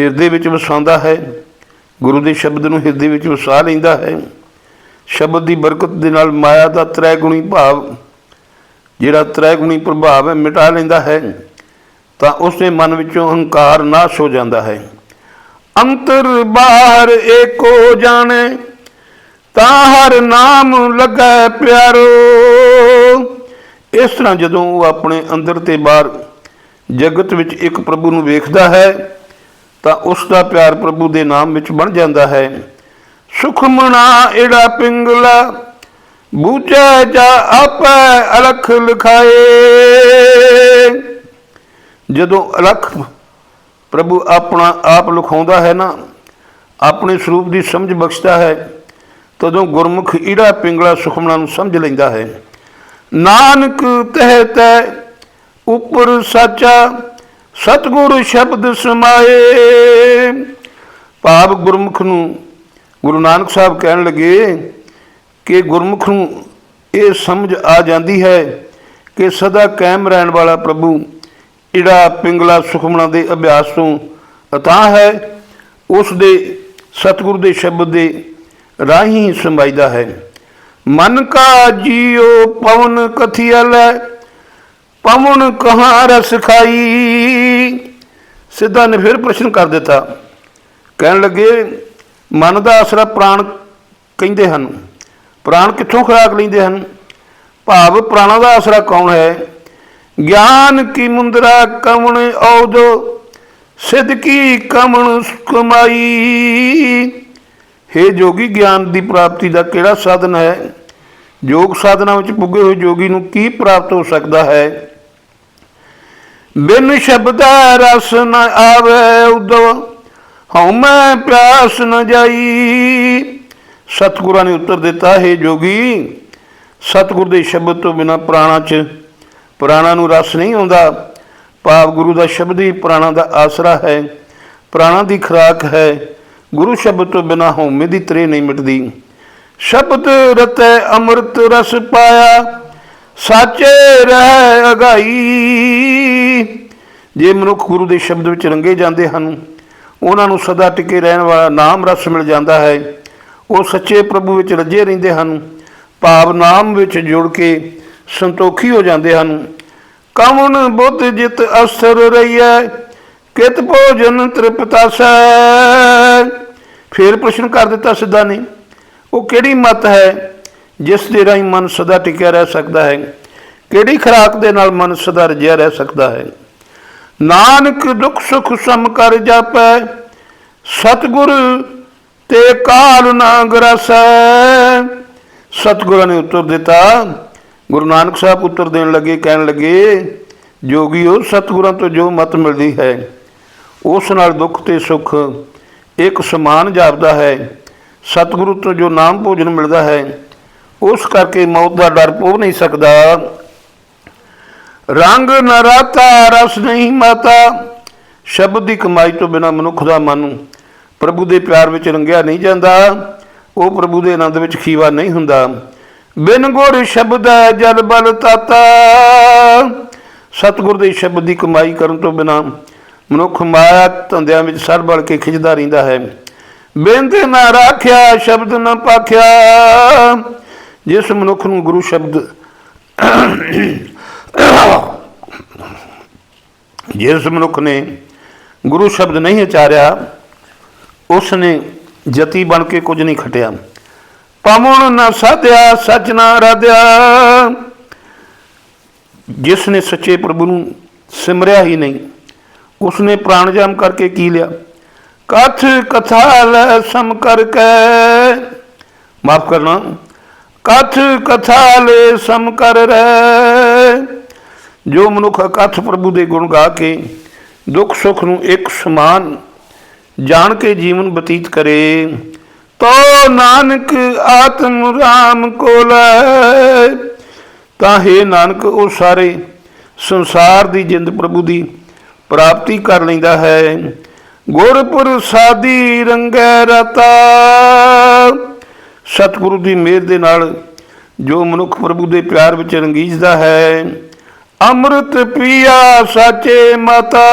ਹਿਰਦੇ ਵਿੱਚ ਵਸਾਉਂਦਾ ਹੈ, ਗੁਰੂ ਦੇ ਸ਼ਬਦ ਨੂੰ ਹਿਰਦੇ ਵਿੱਚ ਵਸਾ ਲੈਂਦਾ ਹੈ, ਸ਼ਬਦ ਦੀ ਬਰਕਤ ਦੇ ਨਾਲ ਮਾਇਆ ਦਾ ਤ੍ਰੈ ਗੁਣੀ ਭਾਵ, ਜਿਹੜਾ ਤ੍ਰੈ ਗੁਣੀ ਪ੍ਰਭਾਵ ਹੈ, ਮਿਟਾ ਲੈਂਦਾ ਹੈ, ਤਾਂ ਉਸ ਦੇ ਮਨ ਵਿੱਚੋਂ ਹੰਕਾਰ ਨਾਸ਼ ਹੋ ਜਾਂਦਾ ਹੈ। ਅੰਤਰ ਬਾਹਰ ਏਕੋ ਜਾਣੇ, ਤਾਂ ਹਰ ਨਾਮ ਲੱਗੈ ਪਿਆਰੋ। ਇਸ ਤਰ੍ਹਾਂ ਜਦੋਂ ਉਹ ਆਪਣੇ ਅੰਦਰ ਤੇ ਬਾਹਰ ਜਗਤ ਵਿੱਚ ਇੱਕ ਪ੍ਰਭੂ ਨੂੰ ਵੇਖਦਾ ਹੈ, ਤਾਂ ਉਸ ਦਾ ਪਿਆਰ ਪ੍ਰਭੂ ਦੇ ਨਾਮ ਵਿੱਚ ਬਣ ਜਾਂਦਾ ਹੈ। ਸੁਖਮਣਾ ਏੜਾ ਪਿੰਗਲਾ, ਬੂਝੈ ਜਾ ਆਪੈ ਅਲਖ ਲਿਖਾਏ। ਜਦੋਂ ਅਲਖ ਪ੍ਰਭੂ ਆਪਣਾ ਆਪ ਲਿਖਾਉਂਦਾ ਹੈ ਨਾ, ਆਪਣੇ ਸਰੂਪ ਦੀ ਸਮਝ ਬਖਸ਼ਦਾ ਹੈ, ਤਦੋਂ ਗੁਰਮੁਖ ਈੜਾ ਪਿੰਗਲਾ ਸੁਖਮਣਾ ਨੂੰ ਸਮਝ ਲੈਂਦਾ ਹੈ। ਨਾਨਕ ਤਹਿ ਤੈ ਉਪਰ ਸਾਚਾ ਸਤਿਗੁਰ ਸ਼ਬਦ ਸਮਾਏ। ਭਾਵ ਗੁਰਮੁਖ ਨੂੰ ਗੁਰੂ ਨਾਨਕ ਸਾਹਿਬ ਕਹਿਣ ਲੱਗੇ ਕਿ ਗੁਰਮੁਖ ਨੂੰ ਇਹ ਸਮਝ ਆ ਜਾਂਦੀ ਹੈ ਕਿ ਸਦਾ ਕਾਇਮ ਰਹਿਣ ਵਾਲਾ ਪ੍ਰਭੂ ਜਿਹੜਾ ਪਿੰਗਲਾ ਸੁਖਮਣਾ ਦੇ ਅਭਿਆਸ ਤੋਂ ਅਤਾ ਹੈ। ਉਸ ਦੇ ਸਤਿਗੁਰੂ ਦੇ ਸ਼ਬਦ ਦੇ ਰਾਹੀਂ ਸਮਾਈਦਾ ਹੈ। ਮਨ ਕਾ ਜੀਉ ਪਵਨ ਕਥਿਅਲ ਪਵਨ ਕਹਾਂ ਰਸ ਖਾਈ? ਸਿੱਧਾ ਨੇ ਫਿਰ ਪ੍ਰਸ਼ਨ ਕਰ ਦਿੱਤਾ। ਕਹਿਣ ਲੱਗੇ, ਮਨ ਦਾ ਆਸਰਾ ਪ੍ਰਾਣ ਕਹਿੰਦੇ ਹਨ। ਪ੍ਰਾਣ ਕਿੱਥੋਂ ਖੁਰਾਕ ਲੈਂਦੇ ਹਨ? ਭਾਵ ਪ੍ਰਾਣਾ ਦਾ ਆਸਰਾ ਕੌਣ ਹੈ? ਗਿਆਨ ਕੀ ਮੁੰਦਰਾ ਕਵਣ ਔਦੋ ਸਿੱਧ ਕਮਣ ਕਮਾਈ ਹੇ ਜੋਗੀ, ਗਿਆਨ ਦੀ ਪ੍ਰਾਪਤੀ ਦਾ ਕਿਹੜਾ ਸਾਧਨ ਹੈ? ਯੋਗ ਸਾਧਨਾ ਵਿੱਚ ਪੁੱਗੇ ਹੋਏ ਜੋਗੀ ਨੂੰ ਕੀ ਪ੍ਰਾਪਤ ਹੋ ਸਕਦਾ ਹੈ? ਬਿਨ ਸ਼ਬਦਾ ਰਸ ਨ ਆਵੇ ਉਦਵ ਹਉਮੈ ਪਿਆਸ ਨ ਜਾਈ। ਸਤਿਗੁਰਾਂ ਨੇ ਉੱਤਰ ਦਿੱਤਾ, ਹੈ ਜੋਗੀ, ਸਤਿਗੁਰ ਦੇ ਸ਼ਬਦ ਤੋਂ ਬਿਨਾ ਪ੍ਰਾਣਾ ਚ ਪ੍ਰਾਣਾ ਨੂੰ ਰਸ ਨਹੀਂ ਆਉਂਦਾ। ਭਾਵ ਗੁਰੂ ਦਾ ਸ਼ਬਦ ਹੀ ਪ੍ਰਾਣਾ ਦਾ ਆਸਰਾ ਹੈ, ਪ੍ਰਾਣਾ ਦੀ ਖੁਰਾਕ ਹੈ। ਗੁਰੂ ਸ਼ਬਦ ਤੋਂ ਬਿਨਾ ਹਉਮੈ ਦੀ ਤ੍ਰੇ ਨਹੀਂ ਮਿਟਦੀ। ਸ਼ਬਦ ਰਤੈ ਅੰਮ੍ਰਿਤ ਰਸ ਪਾਇਆ ਸਾਚੇ ਰਹਿ ਅਗਾਈ। ਜੇ ਮਨੁੱਖ ਗੁਰੂ ਦੇ ਸ਼ਬਦ ਵਿੱਚ ਰੰਗੇ ਜਾਂਦੇ ਹਨ, ਉਹਨਾਂ ਨੂੰ ਸਦਾ ਟਿਕੇ ਰਹਿਣ ਵਾਲਾ ਨਾਮ ਰਸ ਮਿਲ ਜਾਂਦਾ ਹੈ। ਉਹ ਸੱਚੇ ਪ੍ਰਭੂ ਵਿੱਚ ਰੱਜੇ ਰਹਿੰਦੇ ਹਨ, ਭਾਵ ਨਾਮ ਵਿੱਚ ਜੁੜ ਕੇ ਸੰਤੋਖੀ ਹੋ ਜਾਂਦੇ ਹਨ। ਕਮਨ ਬੁੱਧ ਜਿਤ ਅਸਰ ਰਹੀਐ, ਕਿਤ ਭੋਜਨ ਤ੍ਰਿਪਤਾਸੈ ਫਿਰ ਪ੍ਰਸ਼ਨ ਕਰ ਦਿੱਤਾ ਸਿੱਧਾ ਨੇ, ਉਹ ਕਿਹੜੀ ਮਤ ਹੈ? ਜਿਸ ਦੇ ਰਾਹੀਂ ਮਨ ਸਦਾ ਟਿਕਿਆ ਰਹਿ ਸਕਦਾ ਹੈ, ਕਿਹੜੀ ਖੁਰਾਕ ਦੇ ਨਾਲ ਮਨ ਸਦਾ ਰਜਿਆ ਰਹਿ ਸਕਦਾ ਹੈ? ਨਾਨਕ ਦੁੱਖ ਸੁਖ ਸਮ ਕਰ ਜਾਪੈ, ਸਤਿਗੁਰ ਤੇ ਕਾਲ ਨਾ ਗਰਸੈ। ਸਤਿਗੁਰਾਂ ਨੇ ਉੱਤਰ ਦਿੱਤਾ, ਗੁਰੂ ਨਾਨਕ ਸਾਹਿਬ ਉੱਤਰ ਦੇਣ ਲੱਗੇ, ਕਹਿਣ ਲੱਗੇ ਜੋਗੀਓ ਸਤਿਗੁਰਾਂ ਤੋਂ ਜੋ ਮਤ ਮਿਲਦੀ ਹੈ, ਉਸ ਨਾਲ ਦੁੱਖ ਤੇ ਸੁੱਖ ਇੱਕ ਸਮਾਨ ਜਾਪਦਾ ਹੈ। ਸਤਿਗੁਰੂ ਤੋਂ ਜੋ ਨਾਮ ਭੋਜਨ ਮਿਲਦਾ ਹੈ ਉਸ ਕਰਕੇ ਮੌਤ ਦਾ ਡਰ ਪੋ ਨਹੀਂ ਸਕਦਾ। ਰੰਗ ਨ ਰਸ ਨਹੀਂ ਮਾਤਾ। ਸ਼ਬਦ ਦੀ ਕਮਾਈ ਤੋਂ ਬਿਨਾ ਮਨੁੱਖ ਦਾ ਮਨ ਪ੍ਰਭੂ ਦੇ ਪਿਆਰ ਵਿੱਚ ਰੰਗਿਆ ਨਹੀਂ ਜਾਂਦਾ। ਉਹ ਪ੍ਰਭੂ ਦੇ ਆਨੰਦ ਵਿੱਚ ਖੀਵਾ ਨਹੀਂ ਹੁੰਦਾ। ਬਿਨ ਗੁਰ ਸ਼ਬਦ ਜਲ ਬਲ ਤਾਤਾ। ਸਤਿਗੁਰ ਦੇ ਸ਼ਬਦ ਦੀ ਕਮਾਈ ਕਰਨ ਤੋਂ ਬਿਨਾ ਮਨੁੱਖ ਮਾਇਆ ਧੰਦਿਆਂ ਵਿੱਚ ਸੜ ਬਲ ਕੇ ਖਿੱਚਦਾ ਰਹਿੰਦਾ ਹੈ। ਬੇਨਤ ਨਾ ਰਾਖਿਆ, ਸ਼ਬਦ ਨਾ ਪਾਖਿਆ। ਜਿਸ ਮਨੁੱਖ ਨੂੰ ਗੁਰੂ ਸ਼ਬਦ ਜਿਸ ਮਨੁੱਖ ਨੇ ਗੁਰੂ ਸ਼ਬਦ ਨਹੀਂ ਉਚਾਰਿਆ ਉਸ ਨੇ ਜਤੀ ਬਣ ਕੇ ਕੁਝ ਨਹੀਂ ਖਟਿਆ। ਪਵਨ ਨਾ ਸਾਧਿਆ, ਸਚ ਨਾ ਰਾਧਿਆ। ਜਿਸ ਨੇ ਸੱਚੇ ਪ੍ਰਭੂ ਨੂੰ ਸਿਮਰਿਆ ਹੀ ਨਹੀਂ ਉਸ ਨੇ ਪ੍ਰਾਣ ਜਾਮ ਕਰਕੇ ਕੀ ਲਿਆ? ਕਥ ਕਥਾ ਲੈ ਸਮ ਕਰਕੇ ਮਾਫ ਕਰਨਾ ਕਥ ਕਥਾ ਲੈ ਸਮ ਕਰ ਰਹਿ। ਜੋ ਮਨੁੱਖ ਕਥ ਪ੍ਰਭੂ ਦੇ ਗੁਣ ਗਾ ਕੇ ਦੁੱਖ ਸੁੱਖ ਨੂੰ ਇੱਕ ਸਮਾਨ ਜਾਣ ਕੇ ਜੀਵਨ ਬਤੀਤ ਕਰੇ, ਤੋ ਨਾਨਕ ਆਤਮ ਰਾਮ ਕੋ ਲੈ ਤਾਂ ਹੈ ਨਾਨਕ, ਉਹ ਸਾਰੇ ਸੰਸਾਰ ਦੀ ਜਿੰਦ ਪ੍ਰਭੂ ਦੀ ਪ੍ਰਾਪਤੀ ਕਰ ਲੈਂਦਾ ਹੈ। ਗੁਰਪੁਰ ਸਾਦੀ ਰੰਗੈ ਰਤਾ। ਸਤਿਗੁਰੂ ਦੀ ਮਿਹਰ ਦੇ ਨਾਲ ਜੋ ਮਨੁੱਖ ਪ੍ਰਭੂ ਦੇ ਪਿਆਰ ਵਿੱਚ ਰੰਗੀਜਦਾ ਹੈ, ਅੰਮ੍ਰਿਤ ਪੀਆ ਸਾਚੇ ਮਾਤਾ।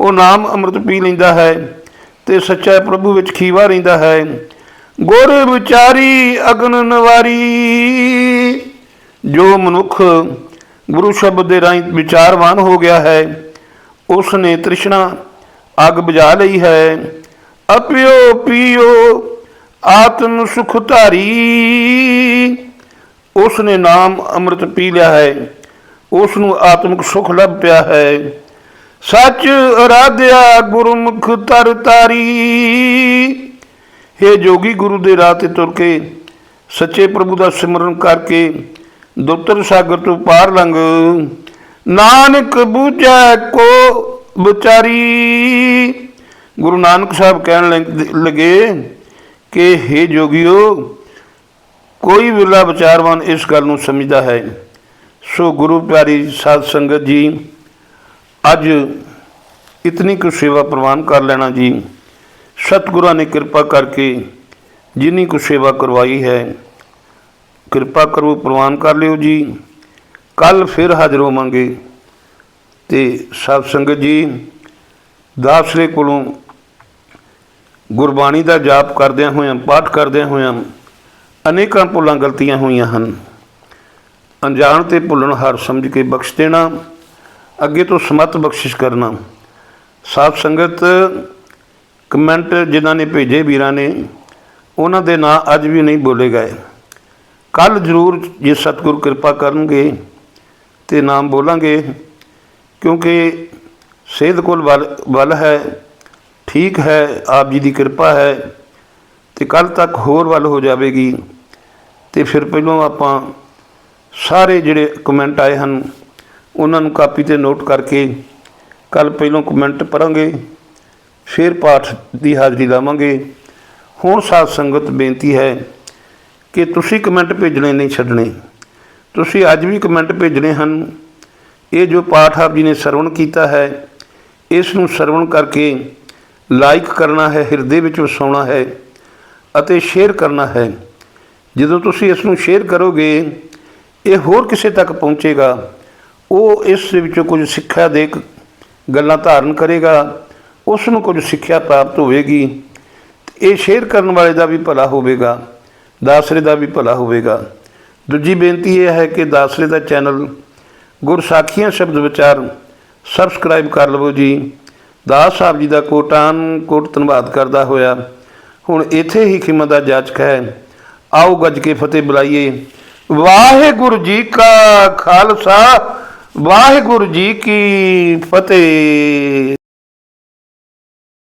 ਉਹ ਨਾਮ ਅੰਮ੍ਰਿਤ ਪੀ ਲੈਂਦਾ ਹੈ ਤੇ ਸੱਚਾ ਪ੍ਰਭੂ ਵਿੱਚ ਖੀਵਾ ਰਹਿੰਦਾ ਹੈ। ਗੁਰ ਵਿਚਾਰੀ ਅਗਨ ਨਵਾਰੀ। ਜੋ ਮਨੁੱਖ ਗੁਰੂ ਸ਼ਬਦ ਦੇ ਰਾਹੀਂ ਵਿਚਾਰਵਾਨ ਹੋ ਗਿਆ ਹੈ ਉਸ ਨੇ ਤ੍ਰਿਸ਼ਨਾ ਅੱਗ ਬੁਝਾ ਲਈ ਹੈ। ਅਪਿਓ ਪੀਓ ਆਤਮ ਸੁਖ ਧਾਰੀ। ਉਸ ਨੇ ਨਾਮ ਅੰਮ੍ਰਿਤ ਪੀ ਲਿਆ ਹੈ। ਉਸ ਨੂੰ ਆਤਮਿਕ ਸੁਖ ਲੱਭ ਪਿਆ ਹੈ। ਸੱਚ ਅਰਾਧਿਆ ਗੁਰਮੁਖ ਤਰ ਤਾਰੀ हे ਜੋਗੀ ਗੁਰੂ ਦੇ ਰਾਹ ਤੇ ਤੁਰ ਕੇ, ਸੱਚੇ ਪ੍ਰਭੂ ਦਾ ਸਿਮਰਨ ਕਰਕੇ ਦੁੱਤਰ ਸਾਗਰ ਤੋਂ ਪਾਰ ਲੰਘ। ਨਾਨਕ ਬੂਝੈ ਕੋ ਵਿਚਾਰੀ। ਗੁਰੂ ਨਾਨਕ ਸਾਹਿਬ ਕਹਿਣ ਲੱਗ- ਲੱਗੇ ਕਿ हे ਜੋਗੀਓ, ਕੋਈ ਵਿਰਲਾ ਵਿਚਾਰਵਾਨ ਇਸ ਗੱਲ ਨੂੰ ਸਮਝਦਾ ਹੈ। ਸੋ ਗੁਰੂ ਪਿਆਰੀ ਸਾਧ ਸੰਗਤ ਜੀ, ਅੱਜ ਇਤਨੀ ਕੁ ਸੇਵਾ ਪ੍ਰਵਾਨ ਕਰ ਲੈਣਾ ਜੀ। ਸਤਿਗੁਰਾਂ ਨੇ ਕਿਰਪਾ ਕਰਕੇ ਜਿੰਨੀ ਕੁ ਸੇਵਾ ਕਰਵਾਈ ਹੈ, ਕਿਰਪਾ ਕਰੋ ਪ੍ਰਵਾਨ ਕਰ ਲਿਓ ਜੀ। ਕੱਲ ਫਿਰ ਹਾਜ਼ਰ ਹੋਵਾਂਗੇ। ਤੇ ਸਾਧ ਸੰਗਤ ਜੀ ਦਾਸਰੇ ਕੋਲੋਂ ਗੁਰਬਾਣੀ ਦਾ ਜਾਪ ਕਰਦਿਆਂ ਹੋਇਆਂ, ਪਾਠ ਕਰਦਿਆਂ ਹੋਇਆਂ ਅਨੇਕਾਂ ਭੁੱਲਾਂ ਗਲਤੀਆਂ ਹੋਈਆਂ ਹਨ। ਅਣਜਾਣ ਤੇ ਭੁੱਲਣ ਹਰ ਸਮਝ ਕੇ ਬਖਸ਼ ਦੇਣਾ, ਅੱਗੇ ਤੋਂ ਸਮਤ ਬਖਸ਼ਿਸ਼ ਕਰਨਾ। ਸਾਧ ਸੰਗਤ, ਕਮੈਂਟ ਜਿਨ੍ਹਾਂ ਨੇ ਭੇਜੇ ਵੀਰਾਂ ਨੇ, ਉਹਨਾਂ ਦੇ ਨਾਂ ਅੱਜ ਵੀ ਨਹੀਂ ਬੋਲੇ ਗਏ। ਕੱਲ ਜ਼ਰੂਰ ਜੇ ਸਤਿਗੁਰ ਕਿਰਪਾ ਕਰਨਗੇ ਤੇ ਨਾਮ ਬੋਲਾਂਗੇ, ਕਿਉਂਕਿ ਸੇਧ ਕੋਲ ਵੱਲ ਵੱਲ ਹੈ ਠੀਕ ਹੈ, ਆਪ ਜੀ ਦੀ ਕਿਰਪਾ ਹੈ ਤੇ ਕੱਲ ਤੱਕ ਹੋਰ ਵੱਲ ਹੋ ਜਾਵੇਗੀ। ਤੇ ਫਿਰ ਪਹਿਲਾਂ ਆਪਾਂ ਸਾਰੇ ਜਿਹੜੇ ਕਮੈਂਟ ਆਏ ਹਨ, ਉਹਨਾਂ ਨੂੰ ਕਾਪੀ ਤੇ ਨੋਟ ਕਰਕੇ ਕੱਲ ਪਹਿਲਾਂ ਕਮੈਂਟ ਪੜਾਂਗੇ ਫਿਰ ਪਾਠ ਦੀ ਹਾਜ਼ਰੀ ਲਾਵਾਂਗੇ। ਹੁਣ ਸਾਧ ਸੰਗਤ ਬੇਨਤੀ ਹੈ ਕਿ ਤੁਸੀਂ ਕਮੈਂਟ ਭੇਜਣੇ ਨਹੀਂ ਛੱਡਣੇ। ਤੁਸੀਂ ਅੱਜ ਵੀ ਕਮੈਂਟ ਭੇਜਣੇ ਹਨ। ਇਹ ਜੋ ਪਾਠ ਆਪ ਜੀ ਨੇ ਸਰਵਣ ਕੀਤਾ ਹੈ, ਇਸ ਨੂੰ ਸਰਵਣ ਕਰਕੇ ਲਾਈਕ ਕਰਨਾ ਹੈ, ਹਿਰਦੇ ਵਿੱਚ ਵਸਾਉਣਾ ਹੈ ਅਤੇ ਸ਼ੇਅਰ ਕਰਨਾ ਹੈ। ਜਦੋਂ ਤੁਸੀਂ ਇਸ ਨੂੰ ਸ਼ੇਅਰ ਕਰੋਗੇ, ਇਹ ਹੋਰ ਕਿਸੇ ਤੱਕ ਪਹੁੰਚੇਗਾ। ਉਹ ਇਸ ਦੇ ਵਿੱਚੋਂ ਕੁਝ ਸਿੱਖਿਆ ਦੇ ਗੱਲਾਂ ਧਾਰਨ ਕਰੇਗਾ। ਉਸ ਨੂੰ ਕੁਝ ਸਿੱਖਿਆ ਪ੍ਰਾਪਤ ਹੋਵੇਗੀ। ਇਹ ਸ਼ੇਅਰ ਕਰਨ ਵਾਲੇ ਦਾ ਵੀ ਭਲਾ ਹੋਵੇਗਾ। ਦਾਸਰੇ ਦਾ ਵੀ ਭਲਾ ਹੋਵੇਗਾ। ਦੂਜੀ ਬੇਨਤੀ ਇਹ ਹੈ ਕਿ ਦਾਸਰੇ ਦਾ ਚੈਨਲ ਗੁਰਸਾਖੀਆਂ ਸ਼ਬਦ ਵਿਚਾਰ ਸਬਸਕ੍ਰਾਈਬ ਕਰ ਲਵੋ ਜੀ। ਦਾਸ ਸਾਹਿਬ ਜੀ ਦਾ ਕੋਟਾਨ ਕੋਟ ਧੰਨਵਾਦ ਕਰਦਾ ਹੋਇਆ। ਹੁਣ ਇੱਥੇ ਹੀ ਖਿਮਤ ਦਾ ਜਾਚਕ ਹੈ। ਆਓ ਗੱਜ ਕੇ ਫਤਿਹ ਬੁਲਾਈਏ। ਵਾਹਿਗੁਰੂ ਜੀ ਕਾ ਖਾਲਸਾ, ਵਾਹਿਗੁਰੂ ਜੀ ਕੀ ਫਤਿਹ।